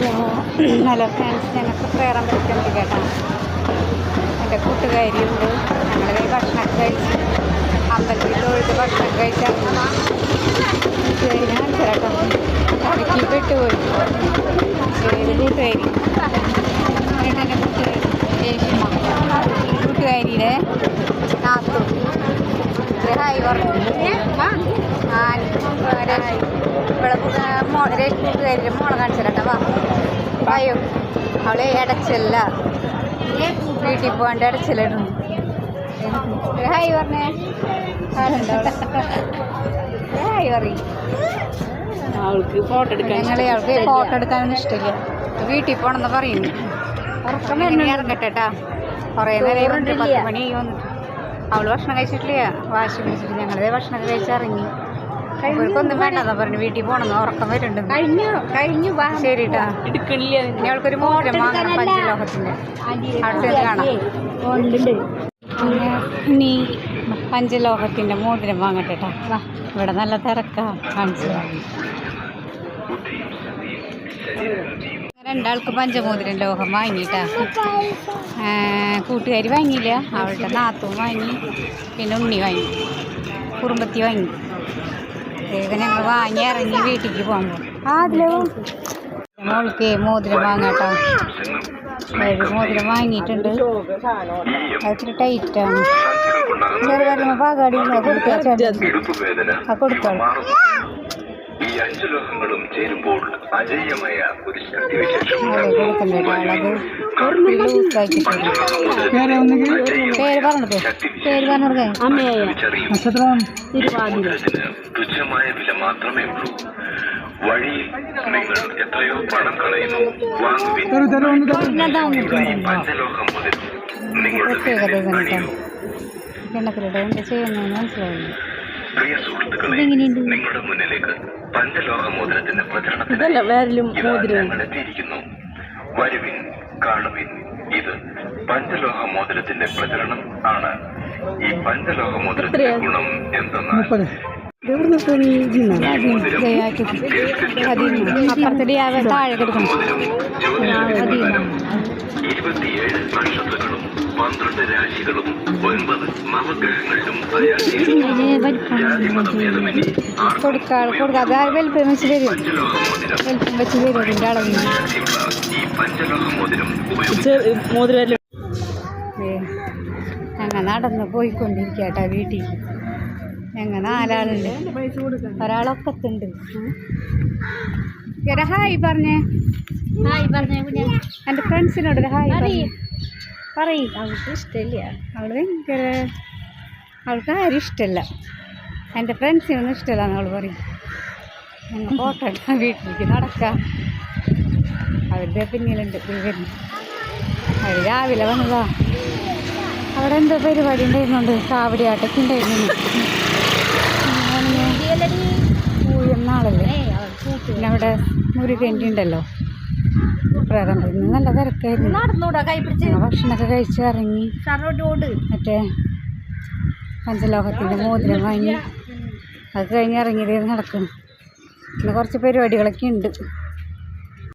Hello friends ഞങ്ങൾക്ക് പ്രേറാൻ പറ്റുന്നുണ്ട് കേട്ടോ. എന്റെ കൂട്ടുകാരിയുണ്ട്. ഞങ്ങൾ ഭക്ഷണം കഴിച്ച് അമ്പലത്തിൽ തൊഴുത് ഭക്ഷണം കഴിച്ചിറങ്ങി ഞാൻ ചേട്ടോ ഇടയ്ക്ക് വിട്ടുപോയി ഏത് കൂട്ടുകാരി. എന്നിട്ട് എന്റെ കൂട്ടുകാരി. കൂട്ടുകാരിയുടെ നാത്തു. ഹായ് പറഞ്ഞു ആ ഇവിടെ കൂട്ടുകാരിയുടെ മോളെ കാണിച്ചു കേട്ടോ വാ. വായോ. അവളെ ഇടച്ചല്ല വീട്ടിൽ പോകാണ്ട് ഇടച്ചിലിടുന്നു ഹായ് പറഞ്ഞേ. ആളുണ്ടോ ഹായ് പറയും. അവൾക്ക് ഫോട്ടോ എടുക്കാൻ ഞങ്ങളെ അവൾക്ക് ഫോട്ടോ എടുക്കാനൊന്നും ഇഷ്ടമില്ല. വീട്ടിൽ പോകണമെന്ന് പറയുന്നു. ഉറക്കം വരുന്ന ഇറങ്ങട്ടെ കുറേ നേരം പത്ത് മണി അവൾ ഭക്ഷണം കഴിച്ചിട്ടില്ല. വാശി പിടിച്ചിട്ട് ഞങ്ങളതേ ഭക്ഷണം കഴിച്ചിറങ്ങി ഇവർക്കൊന്നും വേണ്ടതാ പറഞ്ഞു വീട്ടിൽ പോകണമെന്ന് ഉറക്കം വരുന്നുണ്ട്. കഴിഞ്ഞു കഴിഞ്ഞു വാ. ശരി കേട്ടാ എടുക്കണില്ല ഇനി അവൾക്കൊരു മോതിരം വാങ്ങണം പഞ്ചലോഹത്തിന്റെ അടുത്ത് കാണാം. ഉണ്ട് ഇനി പഞ്ചലോഹത്തിന്റെ മോതിരം വാങ്ങട്ടെ കേട്ടോ വാ ഇവിടെ നല്ല തിരക്കാ കാണിച്ചു രണ്ടാൾക്ക് പഞ്ചമോതിരം ലോഹം വാങ്ങിട്ടാ കൂട്ടുകാരി വാങ്ങിയില്ല. അവളുടെ നാത്തും വാങ്ങി പിന്നെ ഉണ്ണി വാങ്ങി കുറുമ്പത്തി വാങ്ങി. വേഗം ഞങ്ങൾ വാങ്ങി ഇറങ്ങി വീട്ടിലേക്ക് പോകുമ്പോൾ ആ അതിലോ? മോൾക്ക് മോതിരം വാങ്ങാട്ടോ ഒരു മോതിരം വാങ്ങിയിട്ടുണ്ട്. അതിച്ചിരി ടൈറ്റാണ് ചെറിയ വരുമ്പോൾ പാകാടി ആ കൊടുത്തോളൂ ഈ അഞ്ചു ലോകങ്ങളും ചേരുമ്പോൾ അജയ്യമായ ഒരു ശക്തിവിശേഷം പേര് പറഞ്ഞത് പേര് പറഞ്ഞത് അമ്മയായ. നക്ഷത്രം? തിരുവാതിര. തുച്ഛമായ വില മാത്രമേ ഉള്ളൂ. വഴിയിൽ നിങ്ങൾ എത്രയോ പണം കളയുന്നു. വാങ്ങുവിൻ. പഞ്ചലോഹം മുതൽ നിങ്ങളുടെ. കിണക്കിലൂടെ എന്ത് ചെയ്യുന്നതെന്ന് മനസ്സിലാവില്ല പ്രിയ സുഹൃത്തുക്കളെ നിങ്ങളുടെ മുന്നിലേക്ക് പഞ്ചലോഹ മോതിരത്തിന്റെ മോതിരം ഞങ്ങൾ എത്തിയിരിക്കുന്നു. വരുവിൻ. കാണുവിൻ ഇത് പഞ്ചലോഹ മോതിരത്തിന്റെ പ്രചരണം ആണ്. ഈ പഞ്ചലോഹ മോതിരത്തിന്റെ ഗുണം എന്തെന്നാൽ അപ്പുറത്തെ താഴെ ജ്യോതിഷപ്രകാരം ഇരുപത്തിയേഴ് നക്ഷത്രങ്ങളും പന്ത്രണ്ട് രാശികളും ഒൻപത് നവഗ്രഹങ്ങളിലും കൊടുക്കാ കൊടുക്കാതെ വലിപ്പം വെച്ച് തരും. വലിപ്പം വെച്ച് തരും അതിന്റെ അളവിന്. മോതിരം ഞങ്ങൾ നടന്ന് പോയിക്കൊണ്ടിരിക്കട്ട കേട്ടോ വീട്ടിൽ. ഞങ്ങൾ നാലാളുണ്ട്. ഒരാളൊക്കത്തുണ്ട്. ഒരു ഹായ് പറഞ്ഞേ. ഹായ് പറഞ്ഞേ എന്റെ ഫ്രണ്ട്സിനോട് ഒരു ഹായ് പറയ്. അവൾക്ക് ഇഷ്ടമില്ല. അവൾ ഭയങ്കര അവൾക്ക് ആരും ഇഷ്ടമല്ല. എന്റെ ഫ്രണ്ട്സിനൊന്നും ഇഷ്ടമല്ല അവൾ പറയും. ഞങ്ങൾ ഫോട്ടോ എടുക്കാൻ വീട്ടിലേക്ക് നടക്കാം. അവരുടെ പിന്നിലുണ്ട്. അവർ രാവിലെ വന്നതാ. അവിടെ എന്തോ പരിപാടി ഉണ്ടായിരുന്നുണ്ട്. കാവടിയാട്ടൊക്കെ ഉണ്ടായിരുന്നു. പൂയെന്നാളല്ലേ പിന്നെ അവിടെ മുരുകന്റെ ഉണ്ടല്ലോ. പ്രകമ്പത്തിന് നല്ല തിരക്കായിരുന്നു. ഭക്ഷണമൊക്കെ കഴിച്ച് ഇറങ്ങി മറ്റേ പഞ്ചലോഹത്തിന്റെ മോതിരം വാങ്ങി. അത് കഴിഞ്ഞ് ഇറങ്ങിയത് നടക്കണം. പിന്നെ കുറച്ച് പരിപാടികളൊക്കെ ഉണ്ട്.